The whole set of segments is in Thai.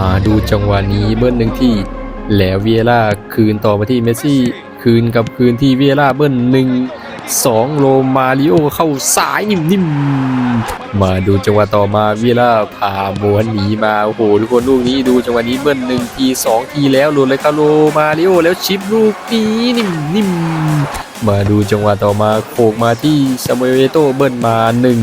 มาดูจังหวะนี้เบิ้ลหนึ่งที่แล้วเวียร่าคืนต่อมาที่เมสซี่ คืนกับคืนที่เวียร่าเบิ้ลหนึ่งสองโรมาริโอเข้าสายนิ่มๆ มาดูจังหวะต่อมาเวียร่าพาบวนหนีมาโอ้โหทุกคนลูกนี้ดูจังหวะนี้เบิ้ลหนึ่งทีสองทีแล้วหลุดเลยครับโรมาริโอแล้วชิปลูกนี้นิ่มๆ มาดูจังหวะต่อมาโขกมาที่ซามูเอลโตเบิ้ลมาหนึ่ง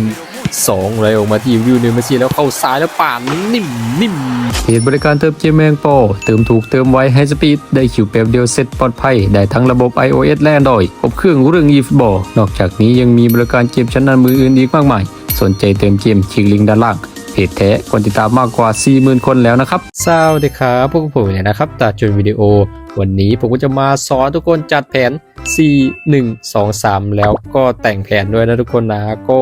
สองไรออกมาที่วิวเนเมซี่แล้วเข้าซ้ายแล้วป่านนิ่มนิ่มเพจบริการเติมเกมแมงปอเติมถูกเติมไวให้สปีดได้คิวแป๊บเดียวเสร็จปลอดภัย ได้ทั้งระบบ iOS และ Android ครบเครื่องเรื่อง eFootball นอกจากนี้ยังมีบริการเกมชั้นนำมืออื่นอีกมากมาย สนใจเติมเกมคลิกลิงก์ด้านล่าง เพจแท้คนติดตามมากกว่า 40,000 คนแล้วนะครับสวัสดีครับพวกผมเนี่ยนะครับตัดจนวิดีโอ วันนี้ผมก็จะมาสอนทุกคนจัดแผน 4 1 2 3 แล้วก็แต่งแผนด้วยนะทุกคนนะก็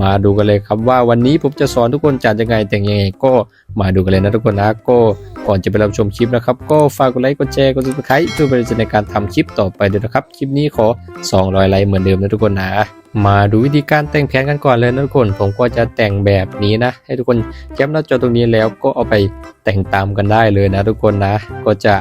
มาดูกันเลยครับว่าวันนี้ผมจะสอนทุกคนจัดยังไงแต่งยังไงก็มาดูกันเลยนะทุกคนนะก็ก่อนจะไปรับชมคลิปนะครับ ก็ฝากกดไลค์กดแชร์กดซับสไครต์เพื่อเป็นกำลังใจในการทำคลิปต่อไปด้วยนะครับ คลิปนี้ขอ 200 ไลค์เหมือนเดิมนะทุกคนนะ มาดูวิธีการแต่งแผนกันก่อนเลยนะทุกคน ผมก็จะแต่งแบบนี้นะ ให้ทุกคนแคปหน้าจอตรงนี้แล้วก็เอาไปแต่งตามกันได้เลยนะทุกคนนะ ก็จะ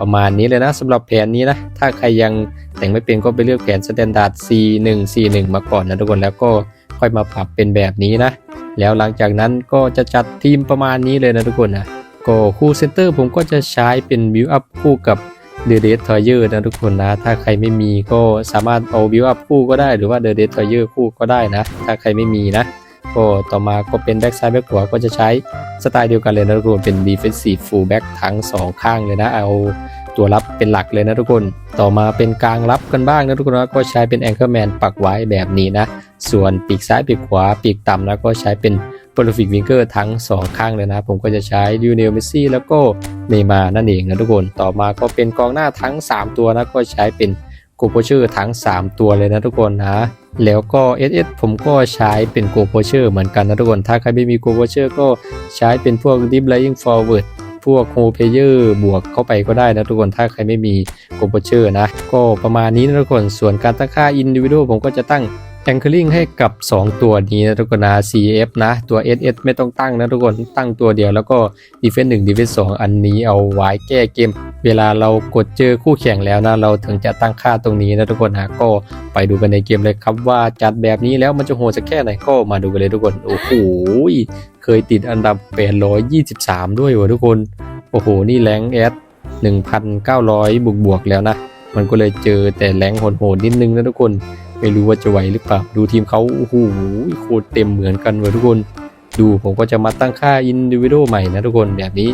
ประมาณนี้เลยนะสำหรับแผนนี้นะ ถ้าใครยังแต่งไม่เป็นก็ไปเลือกแผน Standard C1 C1 มาก่อนนะทุกคนแล้วก็ค่อยมาปรับเป็นแบบนี้นะ แล้วหลังจากนั้นก็จะจัดทีมประมาณนี้เลยนะทุกคนนะก็คู่เซนเตอร์ผมก็จะใช้เป็นบิวอัพคู่กับ เดอะเดททอยเยอร์นะทุกคนนะ ถ้าใครไม่มีก็สามารถเอาบิวอัพคู่ก็ได้หรือว่าเดอะเดททอยเยอร์คู่ก็ได้นะ ถ้าใครไม่มีนะ ก็ต่อมาก็เป็นแบ็กซ้ายแบ็กขวาก็จะใช้สไตล์เดียวกันเลยนะทุกคนเป็น defensive full back ทั้ง 2 ข้างเลยนะเอาตัวรับเป็นหลักเลยนะทุกคน ต่อมาเป็นกลางรับกันบ้างนะทุกคนนะก็ใช้เป็น anchorman ปักไว้แบบนี้นะ ส่วนปีกซ้ายปีกขวาปีกต่ำนะก็ใช้เป็น p r o l i f i c winger ทั้ง 2 ข้างเลยนะ ผมก็จะใช้ดิวเนลเมซี่แล้วก็เนมานั่นเองนะทุกคน ต่อมาก็เป็นกองหน้าทั้ง 3 ตัวนะ ก็ใช้เป็นโกโปเชอร์ทั้ง 3 ตัวเลยนะทุกคนนะ แล้วก็ SS ผมก็ใช้เป็นโกโปเชอร์เหมือนกันนะทุกคน ถ้าใครไม่มีโกโปเชอร์ก็ใช้เป็นพวก Deep Lying Forward พวกโฮเพเยอร์บวกเข้าไปก็ได้นะทุกคนถ้าใครไม่มีโกโปเชอร์นะ ก็ประมาณนี้นะทุกคนส่วนการตั้งค่า Individual ผมก็จะตั้ง Anchoring ให้กับ 2 ตัวนี้นะทุกคนนะ CF นะ ตัว SS ไม่ต้องตั้งนะทุกคนตั้งตัวเดียวแล้วก็ Defense 1 Defense 2 อันนี้เอาไว้แก้เกม เวลาเรากดเจอคู่แข่งแล้วนะ เราถึงจะตั้งค่าตรงนี้นะทุกคนนะก็ไปดูกันในเกมเลยครับว่าจัดแบบนี้แล้วมันจะโหดสักแค่ไหนก็มาดูกันเลยทุกคน โอ้โหเคยติดอันดับ 823 ด้วยวะทุกคน โอ้โห นี่แรงแอด1,900 บวกบวกแล้วนะ มันก็เลยเจอแต่แรงโหดๆนิดนึงนะทุกคน ไม่รู้ว่าจะไหวหรือเปล่า ดูทีมเขาโอ้โหโคตรเต็มเหมือนกันเลยทุกคน ดูผมก็จะมาตั้งค่าอินดิวิโดใหม่นะทุกคนแบบนี้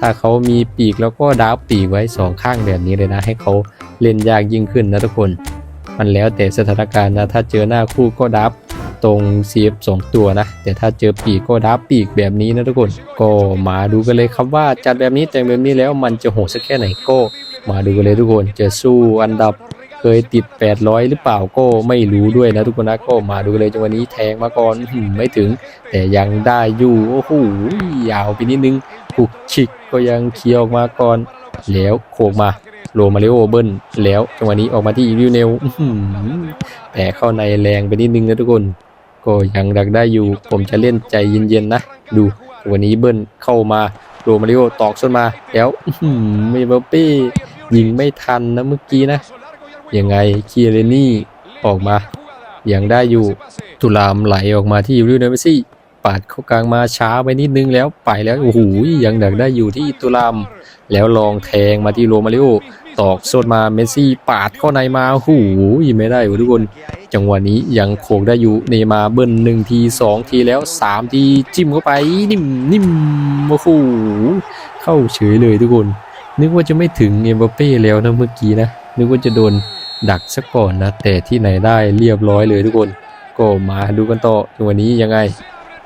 ถ้าเขามีปีกแล้วก็ดาบปีกไว้สองข้างแบบนี้เลยนะ ให้เขาเล่นยากยิ่งขึ้นนะทุกคน มันแล้วแต่สถานการณ์นะ ถ้าเจอหน้าคู่ก็ดับ ตรง CF สองตัวนะ แต่ถ้าเจอปีกก็ดับปีกแบบนี้นะทุกคน ก็มาดูกันเลยครับว่าจัดแบบนี้แต่งแบบนี้แล้วมันจะโหดสักแค่ไหนก็ มาดูกันเลยทุกคนจะสู้อันดับเคยติด 800 หรือเปล่าก็ไม่รู้ด้วยนะทุกคนนะก็มาดูกันเลยจังหวะนี้แทงมาก่อนไม่ถึง แต่ยังได้อยู่โอ้โหยาวไปนิดนึงขุกฉิกก็ยังเคลียร์ออกมาก่อน แล้วโคกมาโรมาริโอเบิ้ลแล้วจังหวะนี้ออกมาที่วิวเนลแต่เข้าในแรงไปนิดนึงนะทุกคน ก็ยังดักได้อยู่ ผมจะเล่นใจเย็นๆนะ ดูวันนี้เบิ้ลเข้ามาโรมาริโอตอกส้นมา แล้วม่เบเป้ยิงไม่ทันนะเมื่อกี้นะ ยังไงเคียเรนี่ออกมายังได้อยู่ตุลามไหลออกมาที่ริวเนเมซี่ปาดเข้ากลางมาช้าไปนิดนึงแล้วไปแล้วโอ้โหยังดักได้อยู่ที่ตุลาม แล้วลองแทงมาที่โรมาริโอตอกโซดมาเมซี่ปาดเข้าในมาโอ้โหไม่ได้ทุกคน จังหวะนี้ยังโขกได้อยู่เนมาเบิ้ลหนึ่งทีสองทีแล้วสามทีจิ้มเข้าไปนิ่มนิ่มโอ้โหเข้าเฉยเลยทุกคน นึกว่าจะไม่ถึงเอ็มบัปเป้แล้วนะเมื่อกี้นะนึกว่าจะโดนดักซะก่อนนะ แต่ที่ไหนได้เรียบร้อยเลยทุกคน ก็มาดูกันต่อจังหวะนี้ยังไง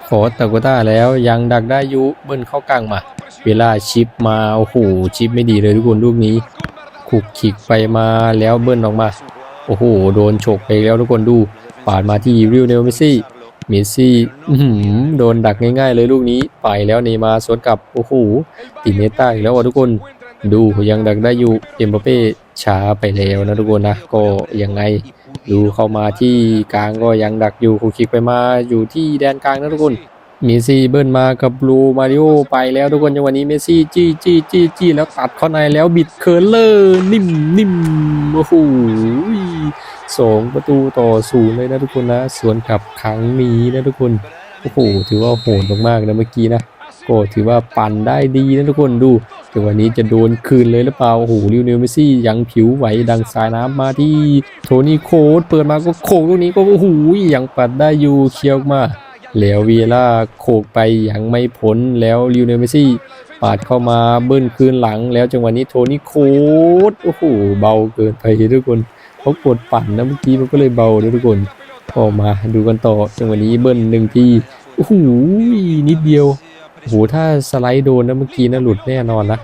ขอตะกุต้าแล้วยังดักได้อยู่เบิ้ลเข้ากลางมาเวลาชิปมาโอ้โหชิปไม่ดีเลยทุกคนลูกนี้ขุกขิกไปมาแล้วเบิ้ลออกมา โอ้โห โดนฉกไปแล้วทุกคนดูปาดมาที่ริวเนลเมซี่เมซี่โดนดักง่ายๆเลยลูกนี้ไปแล้วเนย์มาสวนกลับโอ้โหติเนต้าอีกแล้วอะทุกคนดูยังดักได้อยู่เอ็มบัปเป้ช้าไปแล้วนะทุกคนนะก็ยังไง ดูเข้ามาที่กลางก็ยังดักอยู่คูคิกไปมาอยู่ที่แดนกลางนะทุกคน เมสซี่เบิ้ลมากับบลูมาริโอไปแล้วทุกคนจังหวะนี้เมสซี่จี้จี้จี้จี้แล้วตัดเข้าในแล้วบิดเคิร์เลอร์นิ่มนิ่มโอ้โหสองประตูต่อศูนย์เลยนะทุกคนนะสวนกลับครั้งนี้นะทุกคนโอ้โหถือว่าโหดมากๆนะเมื่อกี้นะก็ถือว่าปั่นได้ดีนะทุกคนดูจังหวะนี้จะโดนคืนเลยหรือเปล่าโอ้โหลิวเนลเมสซี่ยังผิวไหวดังสายน้ำมาที่โทนี่โคดเปิดมาก็โขกลูกนี้ก็โอ้โหยังปัดได้อยู่เคียวมา แล้ววีล่าโขกไปยังไม่พ้นแล้วลิวเนลเมซี่ปาดเข้ามาเบิ้ลคืนหลัง แล้วจังหวะนี้โทนี่โคดโอ้โหเบาเกินไปทุกคนเขากดปั่นนะเมื่อกี้มันก็เลยเบาเลยทุกคนก็มาดูกันต่อจังหวะนี้เบิ้ลหนึ่งทีโอ้โหนิดเดียวโอ้โหถ้าสไลด์โดนนะเมื่อกี้นะหลุดแน่นอนนะ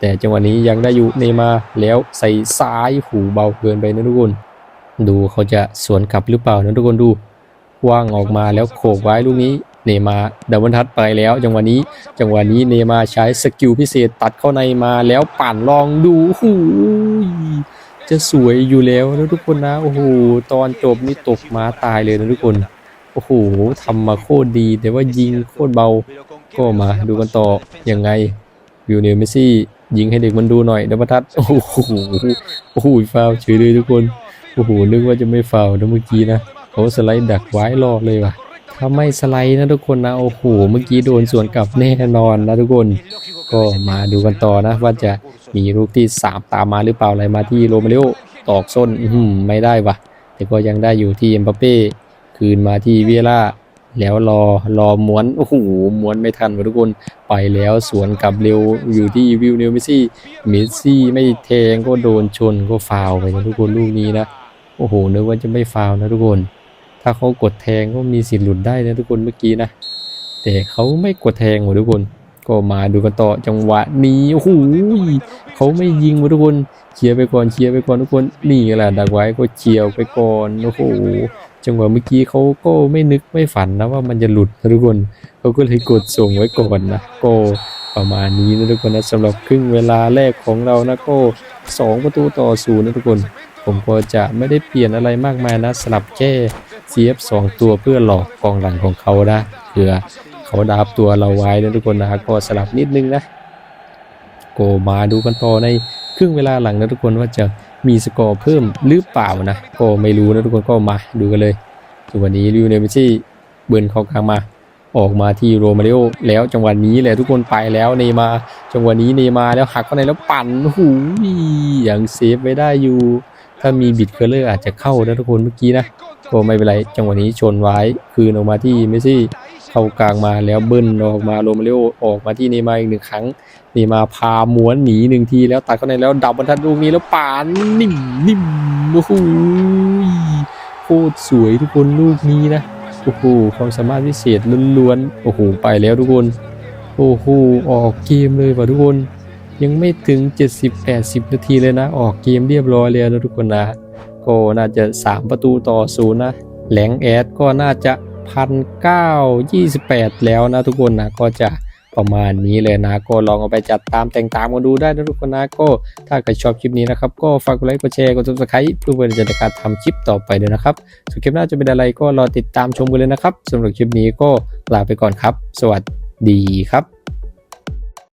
แต่จังหวะนี้ยังได้อยู่เนมาแล้วใส่ซ้ายหูเบาเกินไปนะทุกคน ดูเขาจะสวนกลับหรือเปล่านะทุกคนดู ว่างออกมาแล้วโขกไว้ลูกนี้เนมาดับเบิลทัดไปแล้ว จังหวะนี้จังหวะนี้เนมาใช้สกิลพิเศษตัดเข้าในมาแล้วปั่นลองดูหูจะสวยอยู่แล้วนะทุกคนนะโอ้โหตอนจบนี่ตกมาตายเลยนะทุกคนโอ้โหทำมาโคตรดี แต่ว่ายิงโคตรเบาก็มาดูกันต่อยังไงวิวเนลเมซี่ ยิงให้เด็กมันดูหน่อยดับเบิลทัดโอ้โหโอ้โหฟาวเฉยเลยทุกคนโอ้โหนึกว่าจะไม่ฟาวนะเมื่อกี้นะ เขาสไลด์ดักไว้รอเลยว่ะ ถ้าไม่สไลด์นะทุกคนนะ โอ้โห เมื่อกี้โดนสวนกลับแน่นอนนะทุกคน ก็มาดูกันต่อนะ ว่าจะมีลูกที่ 3 ตามมาหรือเปล่าอะไรมาที่โรมาริโอตอกส้นอื้อหือไม่ได้ว่ะ แต่ก็ยังได้อยู่ที่เอ็มบัปเป้คืนมาที่เวียร่าแล้วรอรอม้วนโอ้โหม้วนไม่ทันว่ะทุกคนไปแล้วสวนกลับเร็วอยู่ที่วิวเนลเมซี่เมสซี่ไม่แทงก็โดนชนก็ฟาวไปนะทุกคนลูกนี้นะ โอ้โหนึกว่าจะไม่ฟาวนะทุกคน ถ้าเขากดแทงก็มีสิทธิ์หลุดได้นะทุกคนเมื่อกี้นะ แต่เขาไม่กดแทงว่ะทุกคน ก็มาดูกันต่อจังหวะนี้โอ้โหเขาไม่ยิงว่ะทุกคนเคลียร์ไปก่อนเคลียร์ไปก่อนทุกคนนี่แหละดักไว้ก็เฉียวไปก่อนโอ้โหจังหวะเมื่อกี้เขาก็ไม่นึกไม่ฝันนะว่ามันจะหลุดทุกคนเขาก็เลยกดส่งไว้ก่อนนะก็ประมาณนี้นะทุกคนนะสำหรับครึ่งเวลาแรกของเรานะก็สองประตูต่อศูนย์นะทุกคน ผมก็จะไม่ได้เปลี่ยนอะไรมากมายนะสลับแค่ CF 2 ตัวเพื่อหลอกกองหลังของเขานะเผื่อเขาดับตัวเราไว้นะทุกคนนะก็สลับนิดนึงนะก็มาดูกันต่อในครึ่งเวลาหลังนะทุกคนว่าจะมีสกอร์เพิ่มหรือเปล่านะก็ไม่รู้นะทุกคนก็มาดูกันเลยส่วนวันนี้ลิวเนเมสซี่เบิร์นเขากลางมาออกมาที่โรมาริโอแล้วจังหวะนี้แหละทุกคนไปแล้วเนยมาจังหวะนี้เนยมาแล้วหักเข้าในแล้วปั่นหูยยังเซฟไว้ได้อยู่ ถ้ามีบิดเคอร์เลอร์อาจจะเข้านะทุกคนเมื่อกี้นะ ก็ไม่เป็นไรจังหวะนี้ชนไว้คืนออกมาที่เมซี่เข้ากลางมาแล้วเบิ้ลออกมาโรมาริโอออกมาที่เนมาอีกหนึ่งครั้งเนมาพาม้วนหนีหนึ่งทีแล้วตัดเข้าในแล้วดับบรรทัดลูกนี้แล้วปานนิ่มนิ่มโอ้โหโคตรสวยทุกคนลูกนี้นะโอ้โหความสามารถพิเศษล้วนๆโอ้โหไปแล้วทุกคนโอ้โหออกเกมเลยว่ะทุกคน ยังไม่ถึง 70-80 นาทีเลยนะ ออกเกมเรียบร้อยแล้วนะทุกคนนะ ก็น่าจะ 3 ประตูต่อศูนย์นะ แหลงแอดก็น่าจะพันเก้ายี่สิบแปดแล้วนะทุกคนนะก็จะประมาณนี้เลยนะ ก็ลองเอาไปจัดตามแต่งตามกันดูได้นะทุกคนนะก็ถ้าใครชอบคลิปนี้นะครับ ก็ฝากกดไลค์กดแชร์กด subscribe เพื่อเป็นจะได้การทำคลิปต่อไปด้วยนะครับส่วนคลิปหน้าจะเป็นอะไรก็รอติดตามชมกันเลยนะครับสำหรับคลิปนี้ก็ลาไปก่อนครับ สวัสดีครับ